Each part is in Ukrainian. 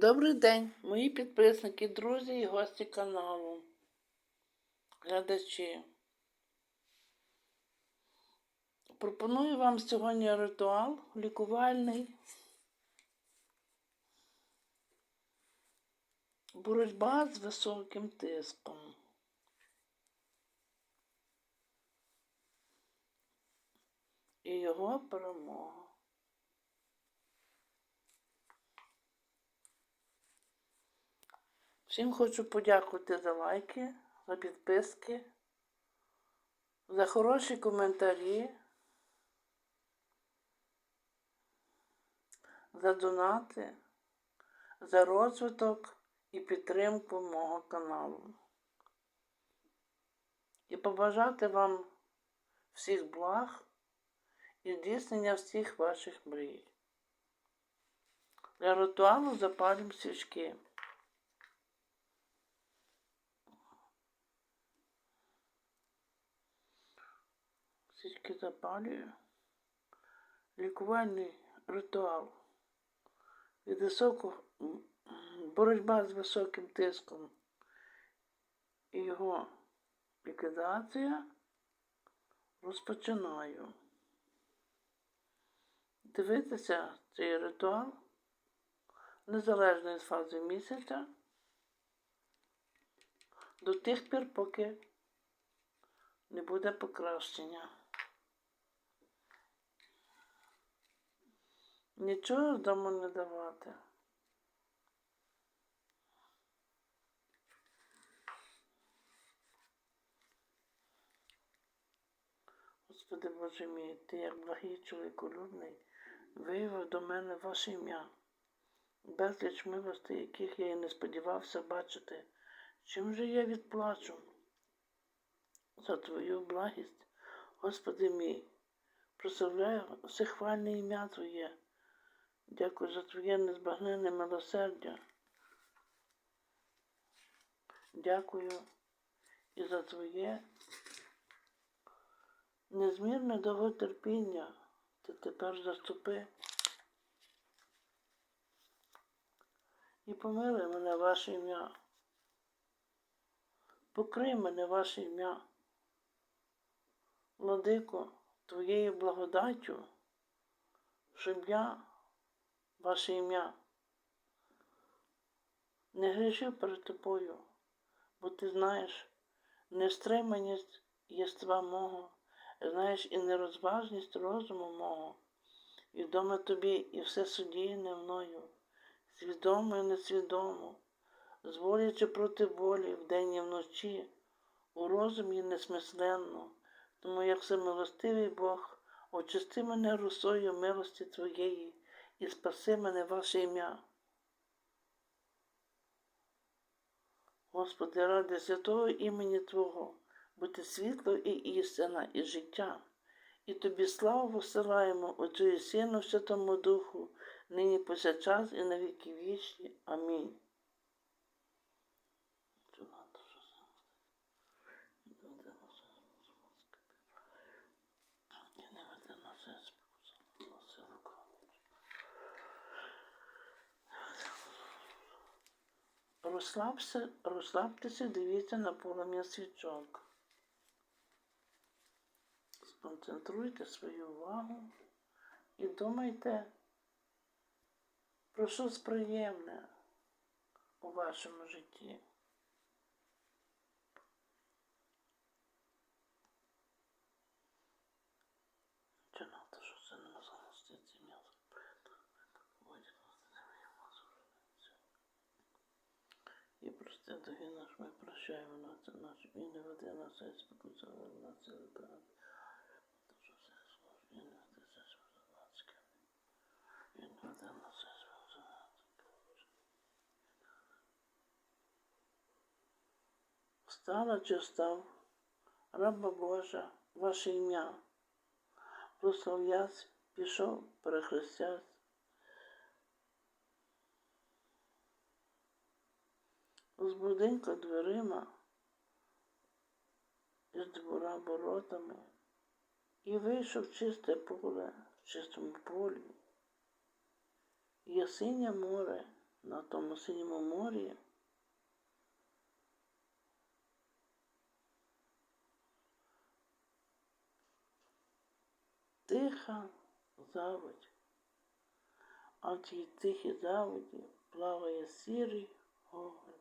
Добрий день, мої підписники, друзі і гості каналу, глядачі. Пропоную вам сьогодні ритуал лікувальний. Боротьба з високим тиском. І його перемога. Всім хочу подякувати за лайки, за підписки, за хороші коментарі, за донати, за розвиток і підтримку мого каналу. І побажати вам всіх благ і здійснення всіх ваших мрій. Для ритуалу запалюємо свічки. Свічки запалюю. Лікувальний ритуал. Від високого боротьба з високим тиском і його ліквідація розпочинаю. Дивитися цей ритуал незалежно від фази місяця до тих пір, поки не буде покращення. Нічого з дому не давати. Господи Боже мій, ти як благий чоловіколюбний, виявив до мене ваше ім'я, безліч милостей, яких я і не сподівався бачити. Чим же я відплачу? за Твою благість, Господи мій, прославляю всехвальне ім'я Твоє. Дякую за Твоє незбагненне милосердя. Дякую і за Твоє незмірне довготерпіння. Ти тепер заступи. І помилуй мене ваше ім'я. Покрий мене ваше ім'я. Владико, Твоєю благодаттю, щоб я, ваше ім'я, не грішив перед тобою, бо ти знаєш нестриманість єства мого, знаєш і нерозважність розуму мого, відоме тобі і все судійне мною, свідомо і несвідомо, зволячи проти волі вдень і вночі, у розумі несмисленно. Тому, як всемилостивий Бог, очисти мене русою милості Твоєї і спаси мене ваше ім'я. Господи, ради святого імені Твого, бути світло і істина, і життя, і Тобі славу посилаємо Отцю і Сину, Святому Духу, нині повсякчас і на віки вічні. Амінь. Розслабся, розслабтеся, дивіться на полум'я свічок. Сконцентруйте свою увагу і думайте про щось приємне у вашому житті. Чи надо, що це не замоститься м'ясо? І прости наш, ми прощаємо на це наш, і не веди нас, і спокуйся на це вибирати. Що все сложно, і не веди. І нас, і. Стала чи став, раба Божа, ваше ім'я, прослав'ясь, пішов, перехрестясь, з будинка дверима, із двора воротами, і вийшов чисте поле, в чистому полі. Є синє море, на тому синьому морі. Тиха заводь, а в тій тихій заводі плаває сірий гоголь.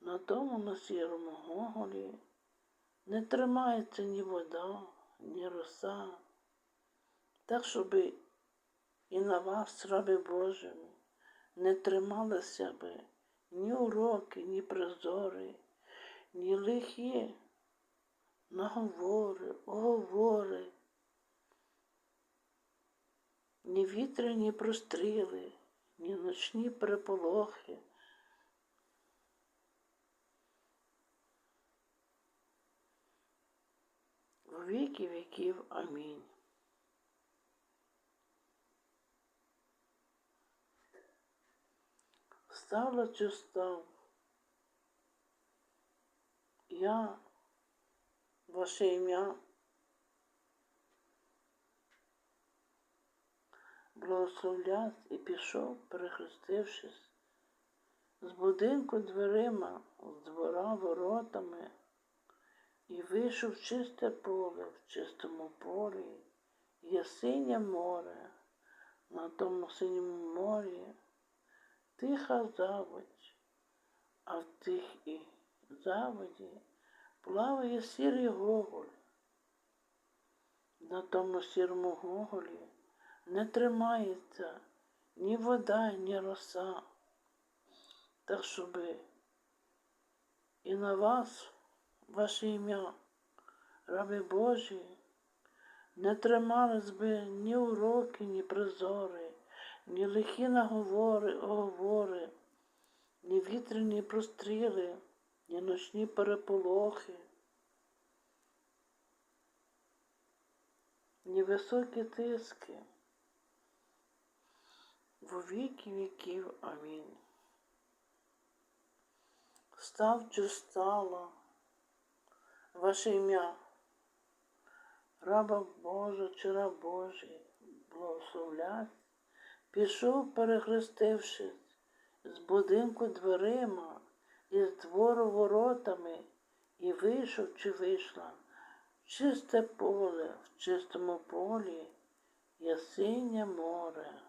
На тому на сірому гоголі не тримається ні вода, ні роса, так, щоби і на вас, раби Божими, не трималися би ні уроки, ні призори, ні лихі наговори, оговори, ні вітряні простріли, ні ночні переполохи. В віки віків. Амінь. Стала чи став? Я, ваше ім'я, благословляв і пішов, перехрестившись, з будинку дверима, з двора воротами, і вийшов в чисте поле, в чистому полі, є синє море, на тому синьому морі тиха заводь, а в тихій заводі плаває сірий гоголь. На тому сірому гоголі не тримається ні вода, ні роса. Так щоби і на вас, ваше ім'я, раби Божі, не тримались би ні уроки, ні призори, ні лихі наговори, оговори, ні вітряні простріли, ні ночні переполохи, ні високі тиски. Во віки віків. Амінь. Став чи стало ваше ім'я, раба Божа чи раб Божий, благословлять, пішов, перехрестившись, з будинку дверима, із двору воротами, і вийшов чи вийшла в чисте поле, в чистому полі є синє море.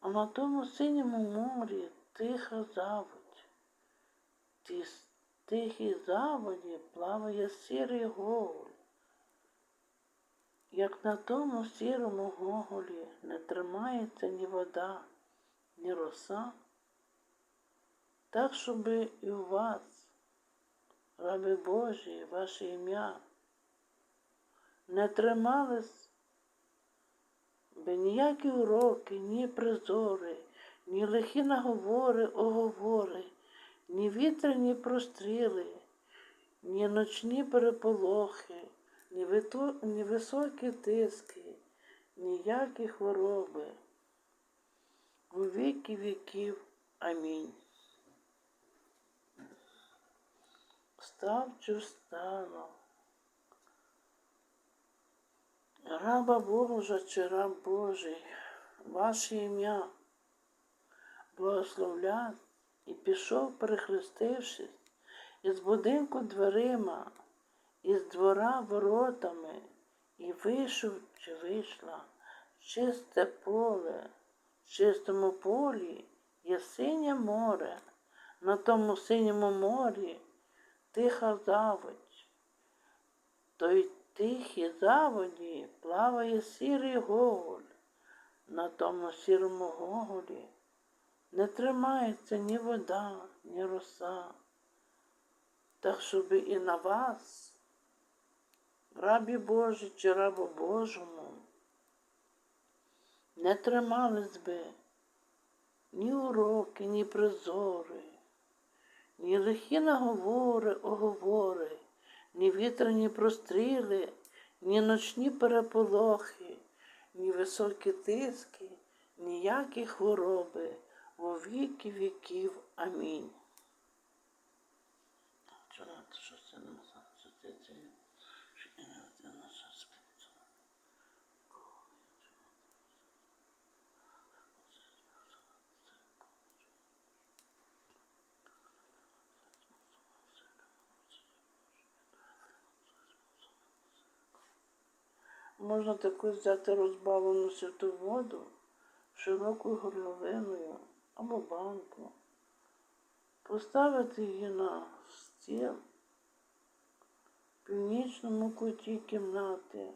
А на тому синьому морі тиха заводь. Тій тихій заводі плаває сірий гоголь. Як на тому сірому гоголі не тримається ні вода, ні роса, так, щоби і у вас, раби Божі, ваше ім'я, не тримались би ніякі уроки, ні призори, ні лихі наговори, оговори, ні вітряні простріли, ні ночні переполохи, ні, вито... ні високі тиски, ніякі хвороби. У віки віків. Амінь. Став чи. Раба Божа чи раб Божий, ваше ім'я благословляв і пішов, перехрестившись, із будинку дверима, із двора воротами, і вийшов чи вийшла в чисте поле, в чистому полі є синє море, на тому синьому морі тиха заводь. Той тихій заводі плаває сірий гоголь. На тому сірому гоголі не тримається ні вода, ні роса. Так, щоб і на вас, рабі Божі чи рабу Божому, не тримались би ні уроки, ні призори, ні лихі наговори, оговори ні вітряні простріли, ні ночні переполохи, ні високі тиски, ніякі хвороби во віки віків. Амінь. Можна таку взяти розбавлену святу воду широкою горловиною або банку, поставити її на стіл в північному куті кімнати,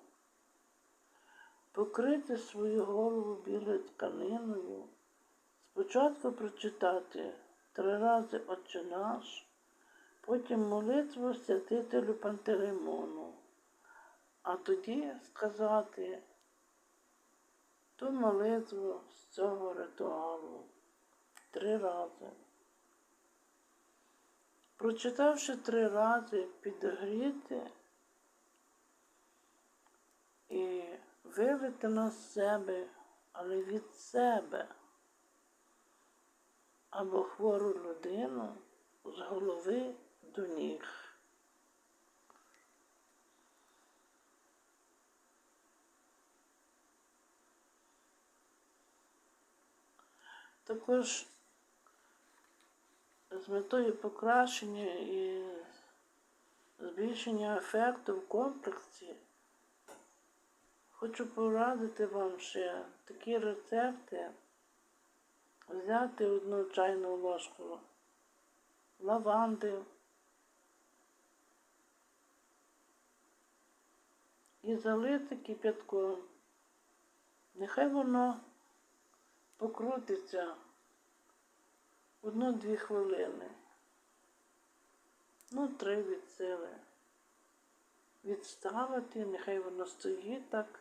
покрити свою голову білою тканиною, спочатку прочитати три рази Отче наш, потім молитву святителю Пантелеймону, а тоді сказати ту молитву з цього ритуалу три рази. Прочитавши три рази, підгріти і вилити на себе, але від себе або хвору людину з голови до ніг. Також з метою покращення і збільшення ефекту в комплексі хочу порадити вам ще такі рецепти. Взяти одну чайну ложку лаванди і залити кип'ятком. Нехай воно покрутиться одну-дві хвилини. Ну, три від сили. Відставити, нехай воно стоїть так.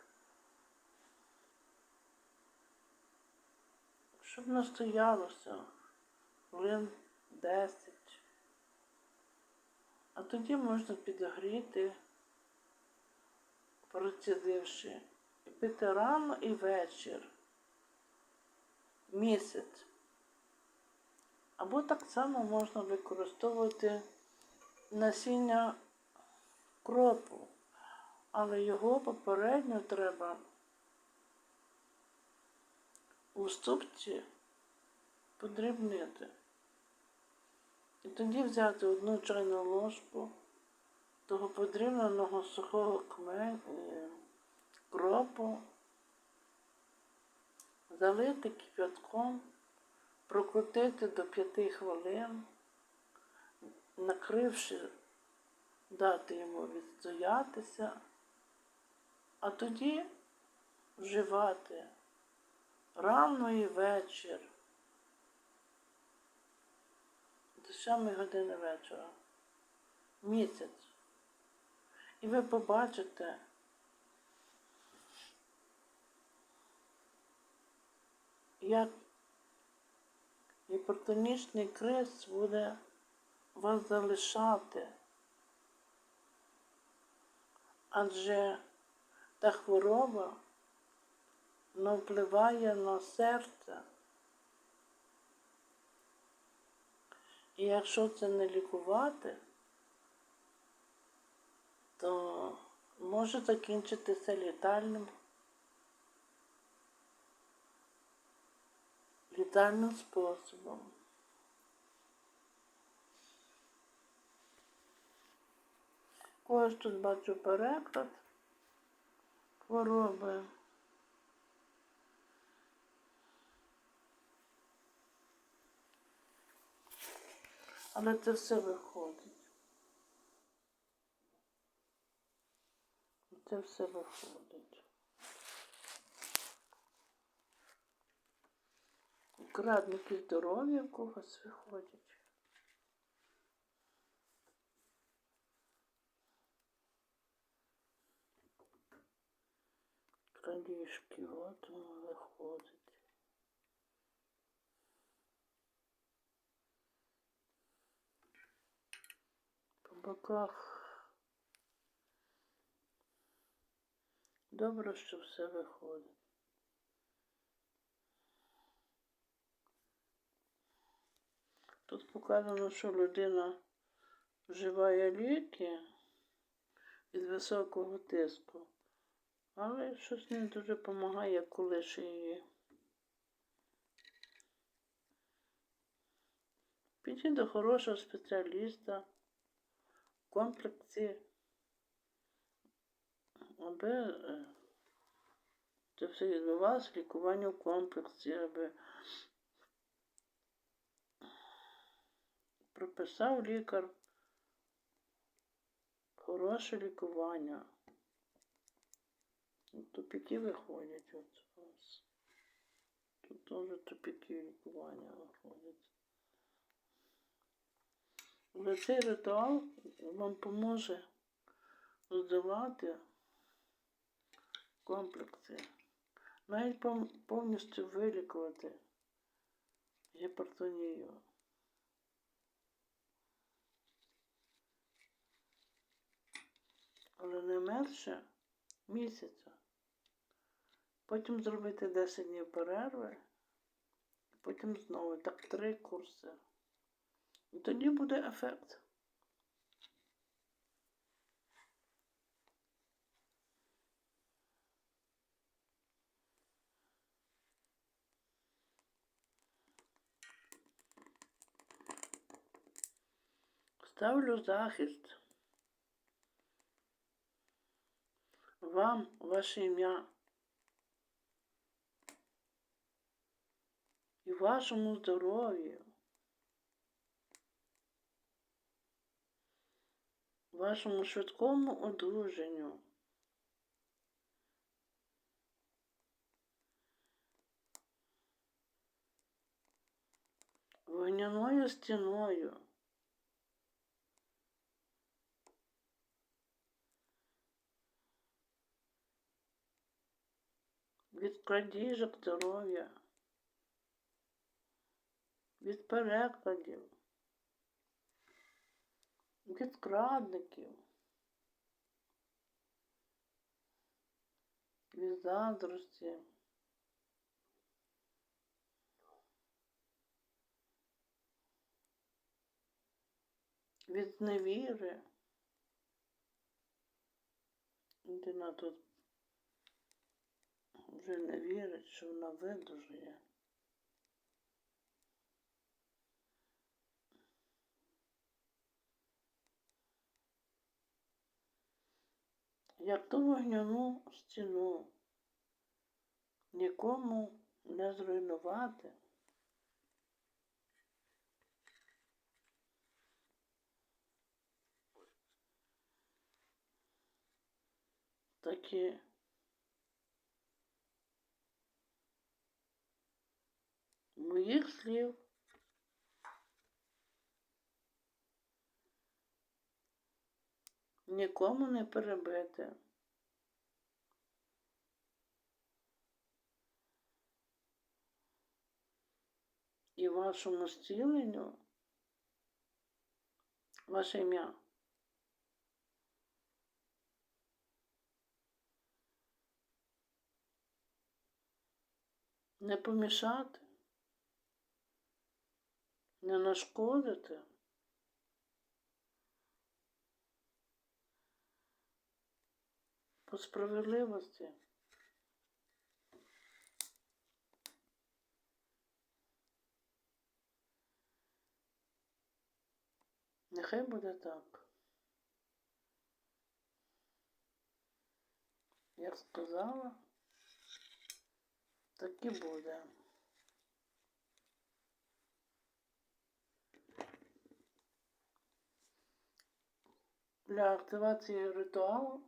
Щоб настоялося хвилин 10. А тоді можна підогріти, процідивши, пити рано і вечір місяць. Або так само можна використовувати насіння кропу, але його попередньо треба у ступці подрібнити. І тоді взяти одну чайну ложку того подрібненого сухого кме... кропу, залити кип'ятком, прокрутити до 5 хвилин, накривши, дати йому відстоятися, а тоді вживати рано і вечір. До 7 години вечора. Місяць. І ви побачите, як гіпертонічний криз буде вас залишати. Адже та хвороба вона впливає на серце. І якщо це не лікувати, то може закінчитися літальним літальним способом. Когось тут бачу переклад хвороби. Але це все виходить. Це все виходить. Крадники здоров'я в когось виходять. Крадіжки, от воно виходить. По боках. Добре, що все виходить. Тут показано, що людина вживає ліки від високого тиску, але щось не дуже допомагає, коли ще її. Підіть до хорошого спеціаліста в комплексі, аби е, Це все відбувалося лікування в комплексі, аби прописав лікар хороше лікування. Тупіки виходять от у вас. Тут теж тупіки лікування виходять. Але цей ритуал вам поможе здолати комплекси. Навіть повністю вилікувати гіпертонію. Але не менше місяця. Потім зробити 10 днів перерви, потім знову так три курси. І тоді буде ефект. Ставлю захист. Вам ваше ім'я і вашому здоров'ю, вашому швидкому одужанню. Вогняною стіною. Від крадіжок здоров'я, від перекладів, від крадників, від заздрості. Від зневіри. Людина тут вже не вірить, що вона видужує. Як ту вогняну стіну нікому не зруйнувати. Такі моїх слів нікому не перебити. І вашому зціленню ваше ім'я. Не помішати не нашкодити. По справедливості. Нехай буде так. Як сказала, так і буде. Для активації ритуалу.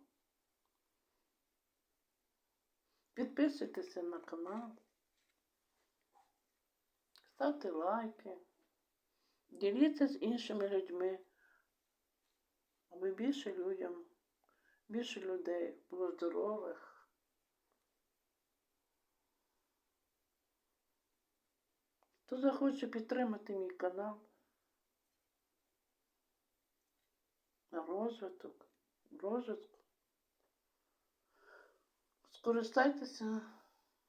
Підписуйтеся на канал, ставте лайки, діліться з іншими людьми, аби більше людям, більше людей було здорових. Хто захоче підтримати мій канал, на розвиток, розвитку. Скористайтеся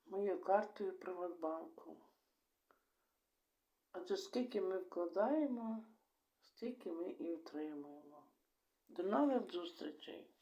моєю картою Приватбанку. Адже скільки ми вкладаємо, стільки ми і отримуємо. До нових зустрічей!